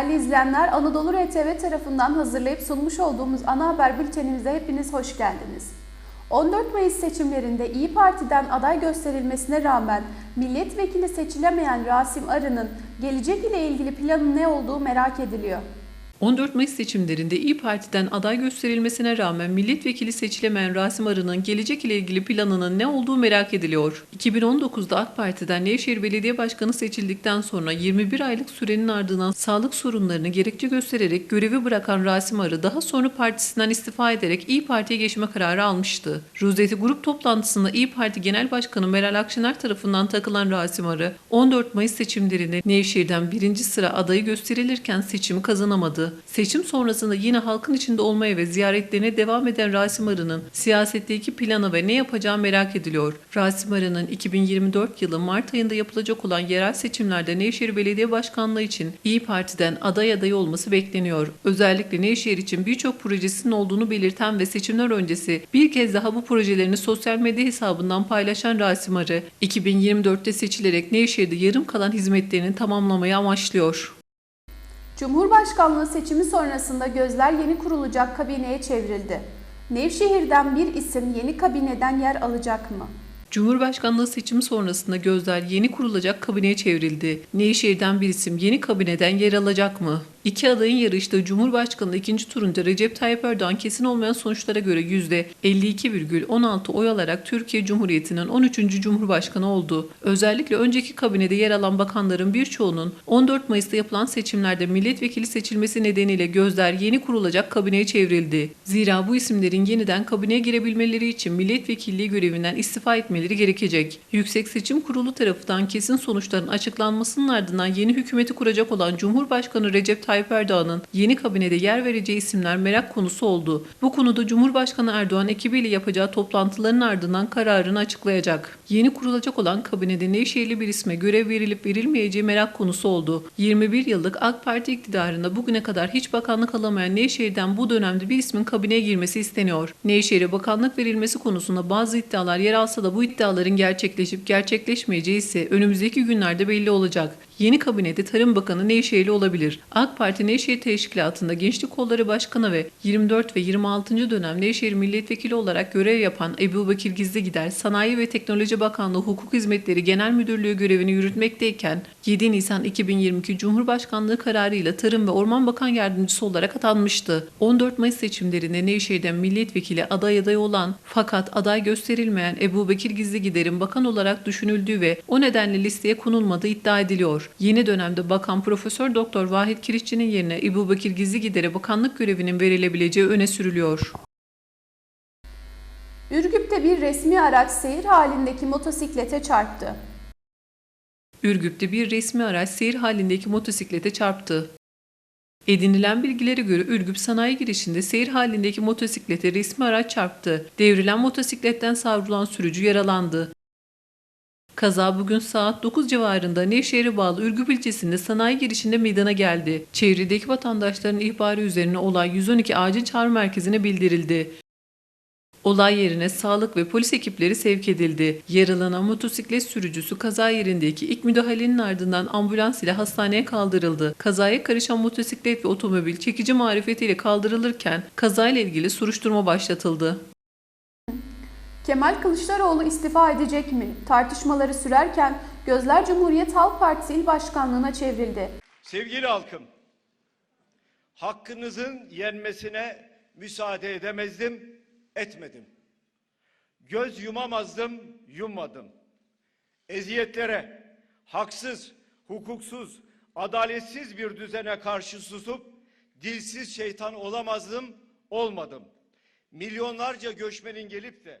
Değerli izleyenler, Anadolu RTV tarafından hazırlayıp sunmuş olduğumuz ana haber bültenimize hepiniz hoş geldiniz. 14 Mayıs seçimlerinde İyi Parti'den aday gösterilmesine rağmen milletvekili seçilemeyen Rasim Arı'nın gelecek ile ilgili planı ne olduğu merak ediliyor. 14 Mayıs seçimlerinde İyi Parti'den aday gösterilmesine rağmen milletvekili seçilemeyen Rasim Arı'nın gelecek ile ilgili planının ne olduğu merak ediliyor. 2019'da AK Parti'den Nevşehir Belediye Başkanı seçildikten sonra 21 aylık sürenin ardından sağlık sorunlarını gerekçe göstererek görevi bırakan Rasim Arı daha sonra partisinden istifa ederek İyi Parti'ye geçme kararı almıştı. Ruzeti Grup toplantısında İyi Parti Genel Başkanı Meral Akşener tarafından takılan Rasim Arı 14 Mayıs seçimlerinde Nevşehir'den birinci sıra adayı gösterilirken seçimi kazanamadı. Seçim sonrasında yine halkın içinde olmaya ve ziyaretlerine devam eden Rasim Arı'nın siyasetteki planı ve ne yapacağı merak ediliyor. Rasim Arı'nın 2024 yılı Mart ayında yapılacak olan yerel seçimlerde Nevşehir Belediye Başkanlığı için İyi Parti'den aday adayı olması bekleniyor. Özellikle Nevşehir için birçok projesinin olduğunu belirten ve seçimler öncesi bir kez daha bu projelerini sosyal medya hesabından paylaşan Rasim Arı, 2024'te seçilerek Nevşehir'de yarım kalan hizmetlerini tamamlamayı amaçlıyor. Cumhurbaşkanlığı seçimi sonrasında gözler yeni kurulacak kabineye çevrildi. Nevşehir'den bir isim yeni kabineden yer alacak mı? Cumhurbaşkanlığı seçimi sonrasında gözler yeni kurulacak kabineye çevrildi. Nevşehir'den bir isim yeni kabineden yer alacak mı? İki adayın yarıştığı Cumhurbaşkanlığı ikinci turunda Recep Tayyip Erdoğan kesin olmayan sonuçlara göre %52,16 oy alarak Türkiye Cumhuriyeti'nin 13. Cumhurbaşkanı oldu. Özellikle önceki kabinede yer alan bakanların birçoğunun 14 Mayıs'ta yapılan seçimlerde milletvekili seçilmesi nedeniyle gözler yeni kurulacak kabineye çevrildi. Zira bu isimlerin yeniden kabineye girebilmeleri için milletvekilliği görevinden istifa etmeleri gerekecek. Yüksek Seçim Kurulu tarafından kesin sonuçların açıklanmasının ardından yeni hükümeti kuracak olan Cumhurbaşkanı Recep Tayyip Erdoğan'ın yeni kabinede yer vereceği isimler merak konusu oldu. Bu konuda Cumhurbaşkanı Erdoğan ekibiyle yapacağı toplantıların ardından kararını açıklayacak. Yeni kurulacak olan kabinede Nevşehirli bir isme görev verilip verilmeyeceği merak konusu oldu. 21 yıllık AK Parti iktidarında bugüne kadar hiç bakanlık alamayan Nevşehir'den bu dönemde bir ismin kabineye girmesi isteniyor. Nevşehir'e bakanlık verilmesi konusunda bazı iddialar yer alsa da bu iddiaların gerçekleşip gerçekleşmeyeceği ise önümüzdeki günlerde belli olacak. Yeni kabinede Tarım Bakanı Nevşehirli olabilir. AK Parti Nevşehir Teşkilatı'nda Gençlik Kolları Başkanı ve 24 ve 26. dönem Nevşehir Milletvekili olarak görev yapan Ebu Bekir Gizligider, Sanayi ve Teknoloji Bakanlığı Hukuk Hizmetleri Genel Müdürlüğü görevini yürütmekteyken 7 Nisan 2022 Cumhurbaşkanlığı kararıyla Tarım ve Orman Bakan Yardımcısı olarak atanmıştı. 14 Mayıs seçimlerinde Nevşehir'den milletvekili aday adayı olan fakat aday gösterilmeyen Ebu Bekir Gizligider'in bakan olarak düşünüldüğü ve o nedenle listeye konulmadığı iddia ediliyor. Yeni dönemde Bakan Profesör Doktor Vahit Kirişçi'nin yerine Ebu Bekir Gizligider'e bakanlık görevinin verilebileceği öne sürülüyor. Ürgüp'te bir resmi araç seyir halindeki motosiklete çarptı. Ürgüp'te bir resmi araç seyir halindeki motosiklete çarptı. Edinilen bilgilere göre Ürgüp sanayi girişinde seyir halindeki motosiklete resmi araç çarptı. Devrilen motosikletten savrulan sürücü yaralandı. Kaza bugün saat 9 civarında Nevşehir'e bağlı Ürgüp ilçesinde sanayi girişinde meydana geldi. Çevredeki vatandaşların ihbarı üzerine olay 112 acil çağrı merkezine bildirildi. Olay yerine sağlık ve polis ekipleri sevk edildi. Yaralanan motosiklet sürücüsü kaza yerindeki ilk müdahalenin ardından ambulans ile hastaneye kaldırıldı. Kazaya karışan motosiklet ve otomobil çekici marifetiyle kaldırılırken kazayla ilgili soruşturma başlatıldı. Kemal Kılıçdaroğlu istifa edecek mi? Tartışmaları sürerken gözler Cumhuriyet Halk Partisi İl Başkanlığı'na çevrildi. Sevgili halkım, hakkınızın yenmesine müsaade edemezdim, etmedim. Göz yumamazdım, yummadım. Eziyetlere, haksız, hukuksuz, adaletsiz bir düzene karşı susup dilsiz şeytan olamazdım, olmadım. Milyonlarca göçmenin gelip de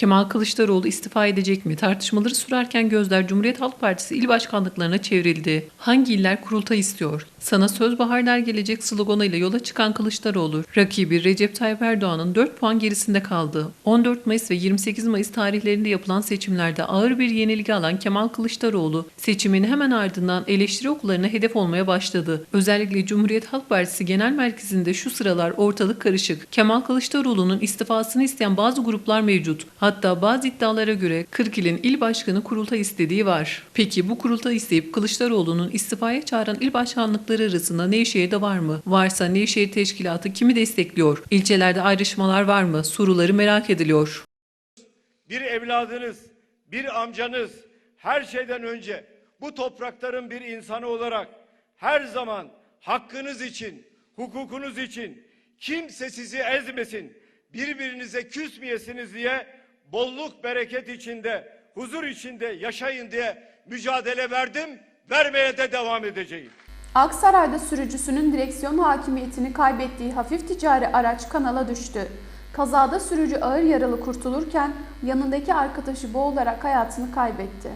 Kemal Kılıçdaroğlu istifa edecek mi? Tartışmaları sürerken gözler Cumhuriyet Halk Partisi il başkanlıklarına çevrildi. Hangi iller kurultay istiyor? Sana söz baharlar gelecek sloganıyla yola çıkan Kılıçdaroğlu, rakibi Recep Tayyip Erdoğan'ın 4 puan gerisinde kaldı. 14 Mayıs ve 28 Mayıs tarihlerinde yapılan seçimlerde ağır bir yenilgi alan Kemal Kılıçdaroğlu, seçimin hemen ardından eleştiri okullarına hedef olmaya başladı. Özellikle Cumhuriyet Halk Partisi Genel Merkezi'nde şu sıralar ortalık karışık. Kemal Kılıçdaroğlu'nun istifasını isteyen bazı gruplar mevcut. Hatta bazı iddialara göre 40 ilin il başkanı kurultay istediği var. Peki bu kurultay isteyip Kılıçdaroğlu'nun istifaya çağıran il başkanlıkları arasında Nevşehir'de var mı? Varsa Nevşehir Teşkilatı kimi destekliyor? İlçelerde ayrışmalar var mı? Soruları merak ediliyor. bir evladınız, bir amcanız her şeyden önce bu toprakların bir insanı olarak her zaman hakkınız için, hukukunuz için kimse sizi ezmesin, birbirinize küsmeyesiniz diye bolluk bereket içinde, huzur içinde yaşayın diye mücadele verdim, vermeye de devam edeceğim. Aksaray'da sürücüsünün direksiyon hakimiyetini kaybettiği hafif ticari araç kanala düştü. Kazada sürücü ağır yaralı kurtulurken yanındaki arkadaşı boğularak hayatını kaybetti.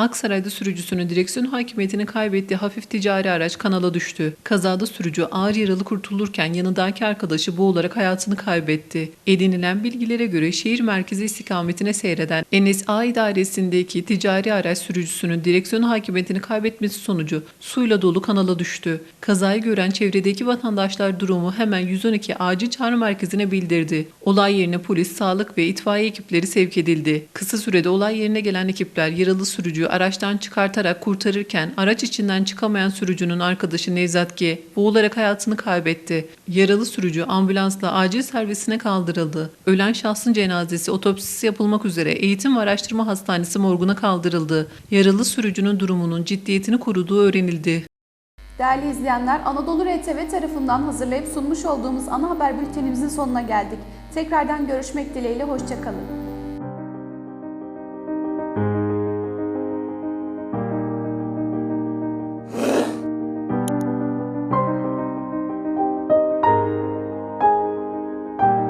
Aksaray'da sürücüsünün direksiyon hakimiyetini kaybettiği hafif ticari araç kanala düştü. Kazada sürücü ağır yaralı kurtulurken yanındaki arkadaşı boğularak hayatını kaybetti. Edinilen bilgilere göre şehir merkezi istikametine seyreden NSA idaresindeki ticari araç sürücüsünün direksiyon hakimiyetini kaybetmesi sonucu suyla dolu kanala düştü. Kazayı gören çevredeki vatandaşlar durumu hemen 112 acil çağrı merkezine bildirdi. Olay yerine polis, sağlık ve itfaiye ekipleri sevk edildi. Kısa sürede olay yerine gelen ekipler yaralı sürücüyü araçtan çıkartarak kurtarırken araç içinden çıkamayan sürücünün arkadaşı Nevzat G. boğularak hayatını kaybetti. Yaralı sürücü ambulansla acil servisine kaldırıldı. Ölen şahsın cenazesi otopsisi yapılmak üzere Eğitim ve Araştırma Hastanesi morguna kaldırıldı. Yaralı sürücünün durumunun ciddiyetini koruduğu öğrenildi. Değerli izleyenler, Anadolu RTV tarafından hazırlayıp sunmuş olduğumuz ana haber bültenimizin sonuna geldik. Tekrardan görüşmek dileğiyle, hoşçakalın.